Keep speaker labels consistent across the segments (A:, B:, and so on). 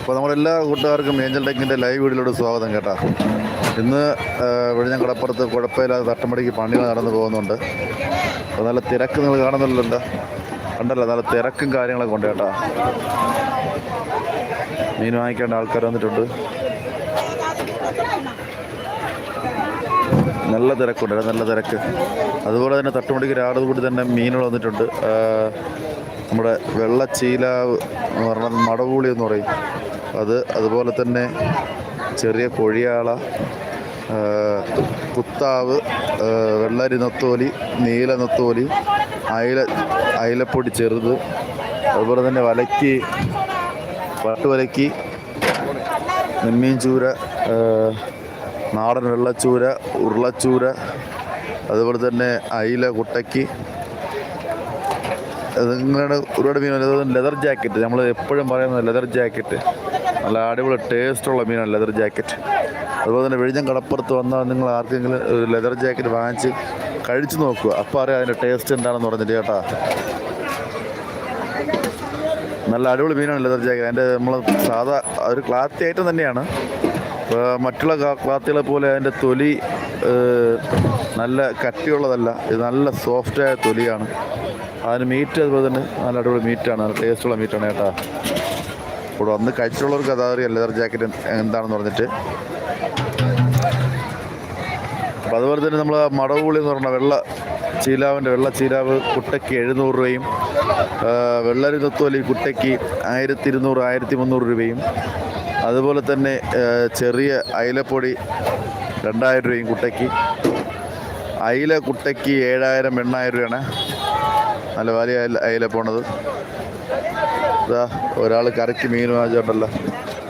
A: അപ്പോൾ നമ്മളെല്ലാ കൂട്ടുകാർക്കും ഏഞ്ചൽ ടെക്കിന്റെ ലൈവ് വീഡിയോയിലൂടെ സ്വാഗതം കേട്ടാ. ഇന്ന് വിഴിഞ്ഞം കടപ്പുറത്ത് കുഴപ്പമില്ലാതെ തട്ടമടിക്ക് പണികൾ നടന്നു പോകുന്നുണ്ട്. അപ്പോൾ നല്ല തിരക്ക് നിങ്ങൾ കാണുന്നുണ്ടല്ലോ. കണ്ടല്ലോ നല്ല തിരക്കും കാര്യങ്ങളൊക്കെ ഉണ്ട് കേട്ടോ. മീൻ വാങ്ങിക്കേണ്ട ആൾക്കാർ വന്നിട്ടുണ്ട്. നല്ല തിരക്കുണ്ട് നല്ല തിരക്ക്. അതുപോലെ തന്നെ തട്ടുമുടിക്ക് രാവിലെ കൂടി തന്നെ മീനുകൾ വന്നിട്ടുണ്ട്. നമ്മുടെ വെള്ളച്ചീലാവ് എന്ന് പറഞ്ഞാൽ മടവൂളി എന്ന് പറയും. അത് അതുപോലെ തന്നെ ചെറിയ കൊഴിയാള കുത്താവ് വെള്ളരി നത്തോലി നീല നത്തോലി അയില അയിലപ്പൊടി ചെറുത് അതുപോലെ തന്നെ വലക്കി പട്ടുവലക്കി നെമ്മീൻ ചൂര നാടൻ വെള്ളച്ചൂര ഉരുളച്ചൂര അതുപോലെ തന്നെ അയില കുട്ടയ്ക്ക് അതിങ്ങനെ ഒരുപാട് മീൻ ലെതർ ജാക്കറ്റ് നമ്മൾ എപ്പോഴും പറയുന്നത് ലെതർ ജാക്കറ്റ് നല്ല അടിപൊളി ടേസ്റ്റുള്ള മീനാണ് ലെതർ ജാക്കറ്റ് അതുപോലെ തന്നെ വെഴിഞ്ഞം കടപ്പുറത്ത് വന്നാൽ നിങ്ങൾ ആർക്കെങ്കിലും ഒരു ലെതർ ജാക്കറ്റ് വാങ്ങിച്ച് കഴിച്ചു നോക്കുക. അപ്പോൾ അറിയാം അതിന്റെ ടേസ്റ്റ് എന്താണെന്ന് പറഞ്ഞിട്ട് കേട്ടാ. നല്ല അടിപൊളി മീനാണ് ലെതർ ജാക്കറ്റ് അതിന്റെ നമ്മൾ സാധാ ഒരു ക്ലാത്തി ഐറ്റം തന്നെയാണ്. മറ്റുള്ള ക്ലാ- ക്ലാത്തുകളെ പോലെ അതിന്റെ തൊലി നല്ല കട്ടിയുള്ളതല്ല. ഇത് നല്ല സോഫ്റ്റായ തൊലിയാണ്. അതിന് മീറ്റ് അതുപോലെ തന്നെ നല്ല അടിപൊളി മീറ്റാണ് നല്ല ടേസ്റ്റുള്ള മീറ്റാണ് കേട്ടോ. ഇവിടെ വന്ന് കഴിച്ചിട്ടുള്ളവർക്ക് അതറിയാം ലെതർ ജാക്കറ്റ് എന്താണെന്ന് പറഞ്ഞിട്ട്. അപ്പം അതുപോലെ തന്നെ നമ്മൾ മടവുള്ളി എന്ന് പറഞ്ഞ വെള്ള ചീലാവിന്റെ വെള്ള ചീലാവ് കുട്ടയ്ക്ക് എഴുന്നൂറ് രൂപയും ആ, വെള്ളരി തത്വലി കുട്ടയ്ക്ക് ആയിരത്തി ഇരുന്നൂറ് ആയിരത്തി മുന്നൂറ് രൂപയും അതുപോലെ തന്നെ ചെറിയ അയിലപ്പൊടി രണ്ടായിരം രൂപയും കുട്ടയ്ക്ക്. അയില കുട്ടയ്ക്ക് ഏഴായിരം എണ്ണായിരം രൂപയാണ്. നല്ല വലിയ അയില അയില പോണത് ഇതാ ഒരാൾ കറിക്ക് മീൻ വാങ്ങിച്ചിട്ടുണ്ടല്ലോ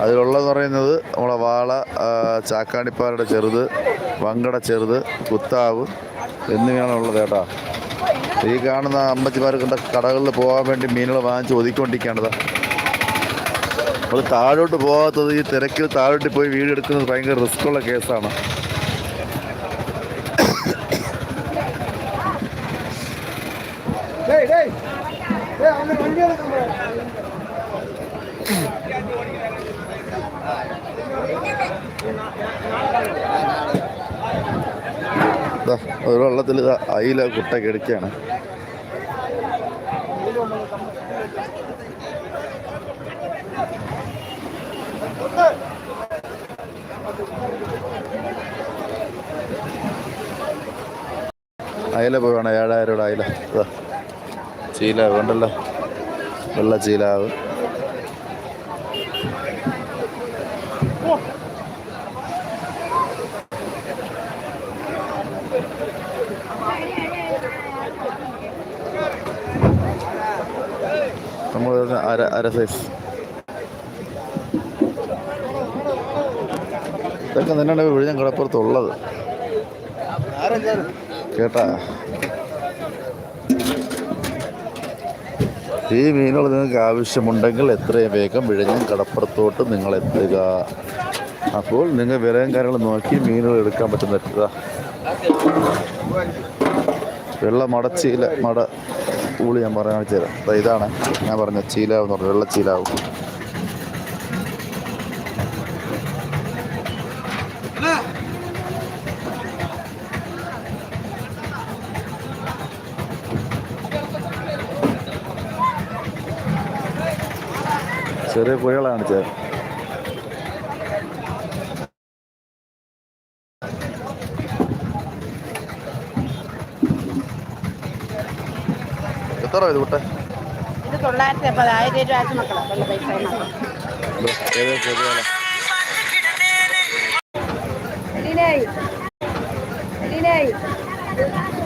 A: അതിലുള്ളതെന്ന് പറയുന്നത് നമ്മളെ വാള ചാക്കാണിപ്പാറയുടെ ചെറുത് വങ്കട ചെറുത് കുത്താവ് എന്നിവയാണ് ഉള്ളത് കേട്ടോ. ഈ കാണുന്ന അമ്മച്ചിമാർക്കുണ്ട കടകളിൽ പോകാൻ വേണ്ടി മീനുകൾ വാങ്ങിച്ച് ഒതുക്കിക്കൊണ്ടിരിക്കുകയാണിത് അത് താഴോട്ട് പോകാത്തത് ഈ തിരക്കിൽ താഴോട്ട് പോയി വീട് എടുക്കുന്നത് ഭയങ്കര റിസ്ക്കുള്ള കേസാണ്. ഒരു വെള്ളത്തിൽ അയില കുട്ട കെടുക്കുകയാണ് അയില പോയി വേണം ഏഴായിരം രൂപ ആയില്ല ചീലാവ് ഉണ്ടല്ലോ വെള്ള ചീലാവ്. അര അര സൈസ് ഇതൊക്കെ തന്നെയാണ് വിഴിഞ്ഞം കടപ്പുറത്തുള്ളത്. കേട്ടാ. ഈ മീനുകൾ നിങ്ങൾക്ക് ആവശ്യമുണ്ടെങ്കിൽ എത്രയും വേഗം വിഴിഞ്ഞം കടപ്പുറത്തോട്ട് നിങ്ങൾ എത്തുക. അപ്പോൾ നിങ്ങൾ വിലയും കാര്യങ്ങളും നോക്കി മീനുകൾ എടുക്കാൻ പറ്റുന്ന. വെള്ള മടച്ചീല മട ഊളി ഞാൻ പറയാൻ കാണിച്ചു ഇതാണ് ഞാൻ പറഞ്ഞ ചീലാവ് എന്ന് പറഞ്ഞു വെള്ള ചെറിയ കുഴികളാണ് കാണിച്ചത്. എത്ര ഇത് കുട്ടെ
B: ഇത് തൊള്ളായിരത്തി അമ്പത് ആയിരം രൂപ പൈസ.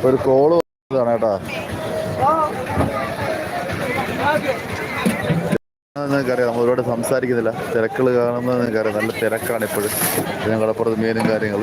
A: ഒരു കോൾ കേട്ടാ.
B: ഓ.
A: നിങ്ങൾക്കറിയാം നമ്മൾ ഒരുപാട് സംസാരിക്കുന്നില്ല. തിരക്കുകൾ കാണുന്നത് നിങ്ങൾക്കറിയാം നല്ല തിരക്കാണ് ഇപ്പോഴും. കടപ്പുറത്ത് മീനും കാര്യങ്ങൾ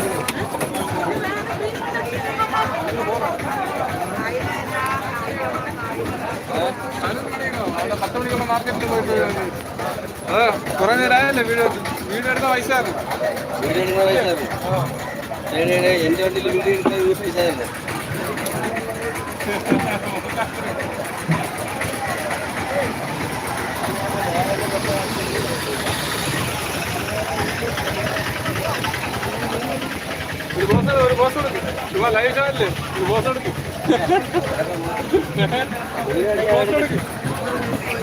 C: പത്ത് മണിക്കുള്ള മാർക്കറ്റിൽ പോയിട്ട് അത് കുറേ നേരമായല്ലേ വീട്? വീട് എടുത്ത പൈസ
D: വീഡിയോ എടുക്കുന്ന പൈസ എന്റെ വണ്ടിയിൽ വീഡിയോ എടുക്കുന്ന പൈസ തന്നെ
C: ഒരു ബോസ് ഒരു ബോസ് കൊടുക്കും ചുമ്മാ ലൈവ് ചാനല്ലേ ഒരു ബോസ് കൊടുക്കും
D: അട്ടിയടക്കൊണ്ട് ഒരു വണ്ടിയടക്കൊണ്ട് അവർ കണ്ടില്ല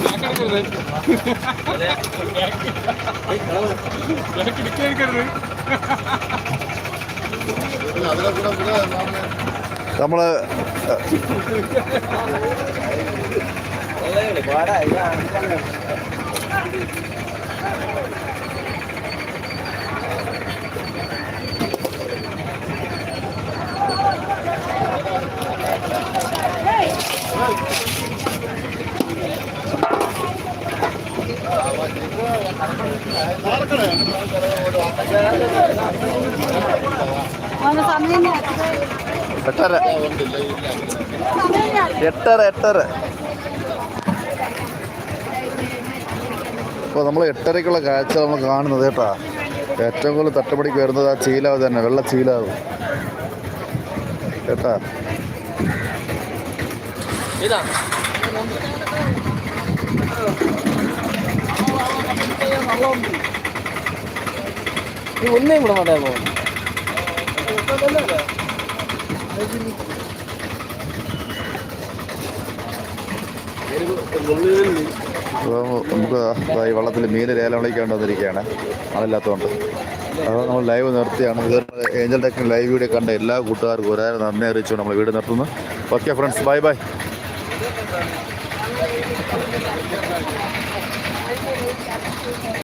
D: ഇന്ന മാതിരി
A: എട്ടര. എട്ടര എട്ടര. ഇപ്പോൾ നമ്മൾ എട്ടരയ്ക്കുള്ള കാഴ്ച നമ്മൾ കാണുന്നത് കേട്ടാ. ഏറ്റവും കൂടുതൽ തട്ടപ്പടിക്ക് വരുന്നത് ആ ചീലാവ് തന്നെ വെള്ള ചീലാവ്. കേട്ടാ?
D: ഇതാ. ഒന്നേ കൂടെ
A: അപ്പോൾ നമുക്ക് ഈ വള്ളത്തിൽ മീൻ ലേലം വിളിക്കാണ്ട് വന്നിരിക്കുകയാണ്. അതില്ലാത്തതുകൊണ്ട് അത് നമ്മൾ ലൈവ് നിർത്തിയാണ്. ഏഞ്ചൽ ടെക്കിന് ലൈവ് വീഡിയോ കണ്ട എല്ലാ കൂട്ടുകാർക്കും ഒരാൾ നന്ദി അറിയിച്ചു നമ്മൾ വീട് നിർത്തുന്നു. Okay friends bye bye